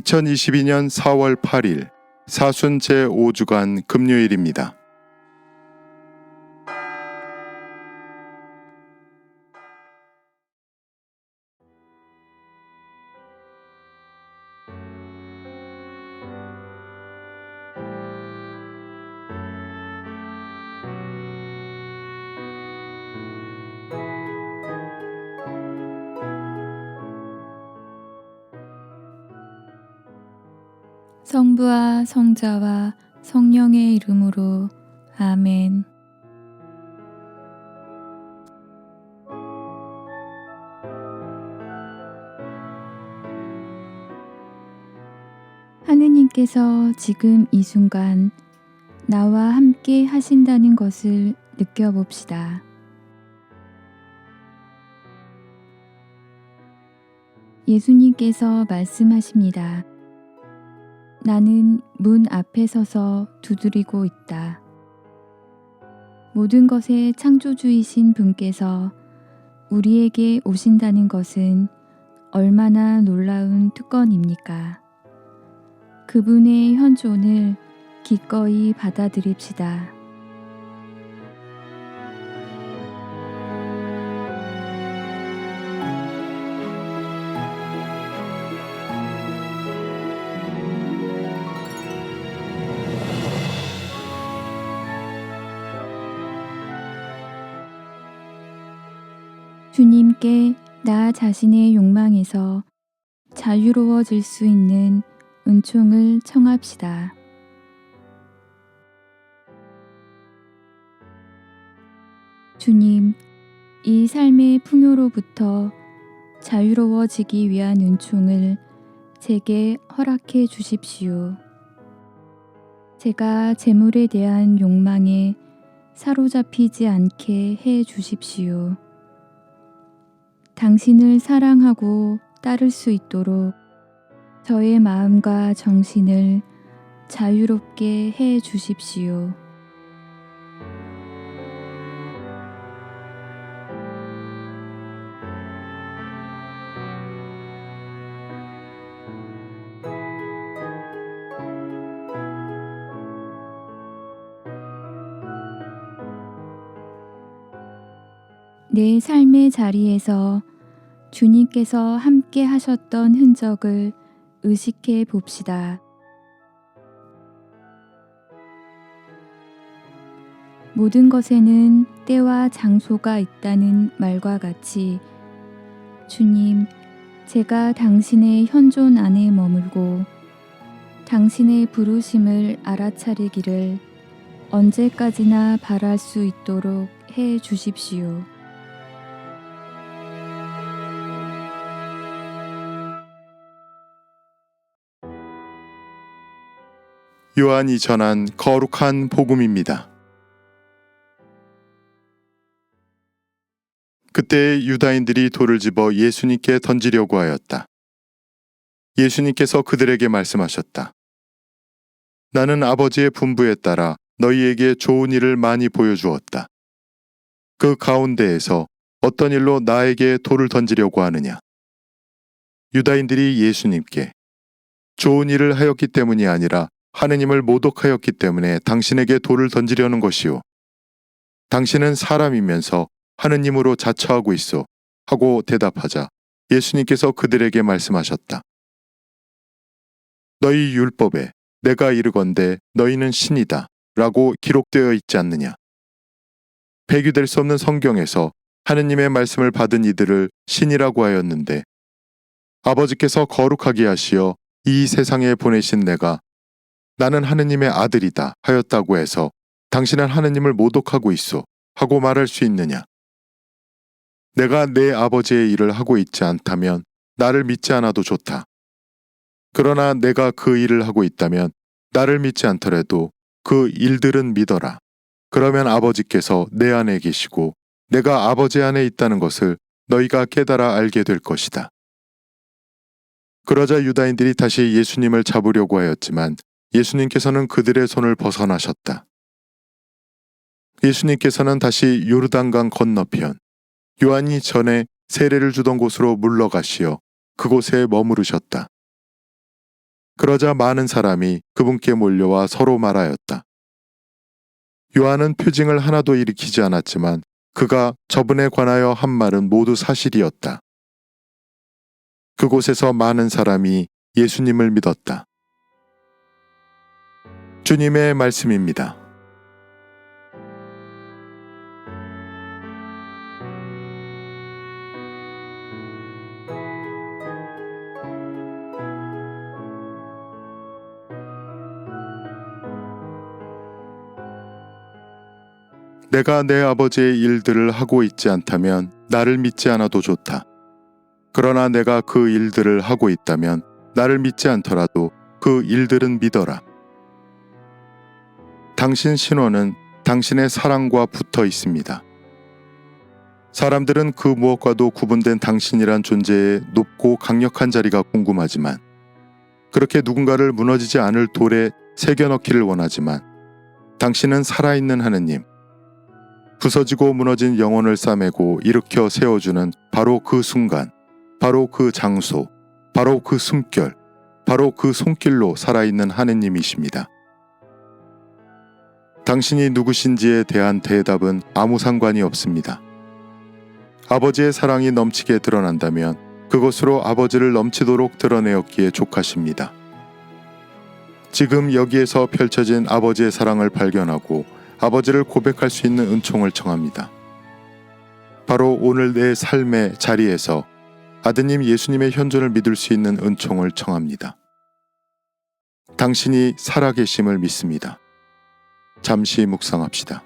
2022년 4월 8일 사순 제5주간 금요일입니다. 성부와 성자와 성령의 이름으로 아멘. 하느님께서 지금 이 순간 나와 함께 하신다는 것을 느껴봅시다. 예수님께서 말씀하십니다. 나는 문 앞에 서서 두드리고 있다. 모든 것의 창조주이신 분께서 우리에게 오신다는 것은 얼마나 놀라운 특권입니까? 그분의 현존을 기꺼이 받아들입시다. 주님께 나 자신의 욕망에서 자유로워질 수 있는 은총을 청합시다. 주님, 이 삶의 풍요로부터 자유로워지기 위한 은총을 제게 허락해 주십시오. 제가 재물에 대한 욕망에 사로잡히지 않게 해 주십시오. 당신을 사랑하고 따를 수 있도록 저의 마음과 정신을 자유롭게 해 주십시오. 내 삶의 자리에서 주님께서 함께 하셨던 흔적을 의식해 봅시다. 모든 것에는 때와 장소가 있다는 말과 같이 주님, 제가 당신의 현존 안에 머물고 당신의 부르심을 알아차리기를 언제까지나 바랄 수 있도록 해 주십시오. 요한이 전한 거룩한 복음입니다. 그때 유다인들이 돌을 집어 예수님께 던지려고 하였다. 예수님께서 그들에게 말씀하셨다. 나는 아버지의 분부에 따라 너희에게 좋은 일을 많이 보여주었다. 그 가운데에서 어떤 일로 나에게 돌을 던지려고 하느냐? 유다인들이 예수님께 좋은 일을 하였기 때문이 아니라 하느님을 모독하였기 때문에 당신에게 돌을 던지려는 것이요. 당신은 사람이면서 하느님으로 자처하고 있어. 하고 대답하자 예수님께서 그들에게 말씀하셨다. 너희 율법에 내가 이르건대 너희는 신이다. 라고 기록되어 있지 않느냐. 배교될 수 없는 성경에서 하느님의 말씀을 받은 이들을 신이라고 하였는데 아버지께서 거룩하게 하시어 이 세상에 보내신 내가 나는 하느님의 아들이다 하였다고 해서 당신은 하느님을 모독하고 있어 하고 말할 수 있느냐? 내가 내 아버지의 일을 하고 있지 않다면 나를 믿지 않아도 좋다. 그러나 내가 그 일을 하고 있다면 나를 믿지 않더라도 그 일들은 믿어라. 그러면 아버지께서 내 안에 계시고 내가 아버지 안에 있다는 것을 너희가 깨달아 알게 될 것이다. 그러자 유다인들이 다시 예수님을 잡으려고 하였지만 예수님께서는 그들의 손을 벗어나셨다. 예수님께서는 다시 요르단강 건너편 요한이 전에 세례를 주던 곳으로 물러가시어 그곳에 머무르셨다. 그러자 많은 사람이 그분께 몰려와 서로 말하였다. 요한은 표징을 하나도 일으키지 않았지만 그가 저분에 관하여 한 말은 모두 사실이었다. 그곳에서 많은 사람이 예수님을 믿었다. 주님의 말씀입니다. 내가 내 아버지의 일들을 하고 있지 않다면 나를 믿지 않아도 좋다. 그러나 내가 그 일들을 하고 있다면 나를 믿지 않더라도 그 일들은 믿어라. 당신 신원은 당신의 사랑과 붙어 있습니다. 사람들은 그 무엇과도 구분된 당신이란 존재의 높고 강력한 자리가 궁금하지만 그렇게 누군가를 무너지지 않을 돌에 새겨넣기를 원하지만 당신은 살아있는 하느님, 부서지고 무너진 영혼을 싸매고 일으켜 세워주는 바로 그 순간, 바로 그 장소, 바로 그 숨결, 바로 그 손길로 살아있는 하느님이십니다. 당신이 누구신지에 대한 대답은 아무 상관이 없습니다. 아버지의 사랑이 넘치게 드러난다면 그것으로 아버지를 넘치도록 드러내었기에 족하십니다. 지금 여기에서 펼쳐진 아버지의 사랑을 발견하고 아버지를 고백할 수 있는 은총을 청합니다. 바로 오늘 내 삶의 자리에서 아드님 예수님의 현존을 믿을 수 있는 은총을 청합니다. 당신이 살아계심을 믿습니다. 잠시 묵상합시다.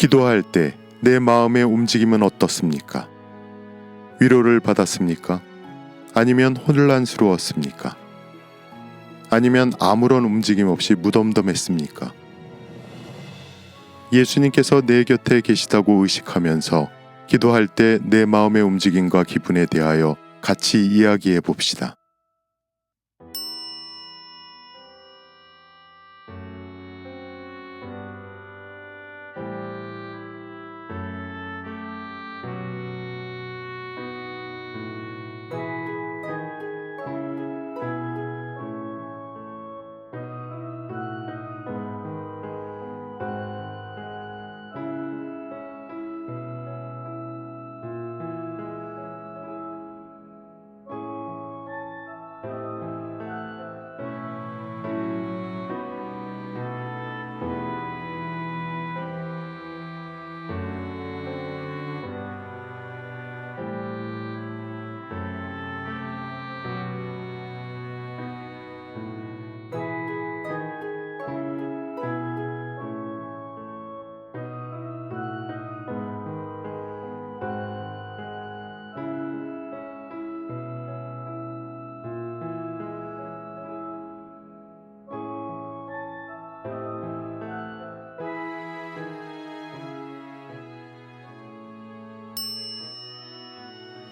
기도할 때 내 마음의 움직임은 어떻습니까? 위로를 받았습니까? 아니면 혼란스러웠습니까? 아니면 아무런 움직임 없이 무덤덤했습니까? 예수님께서 내 곁에 계시다고 의식하면서 기도할 때 내 마음의 움직임과 기분에 대하여 같이 이야기해 봅시다.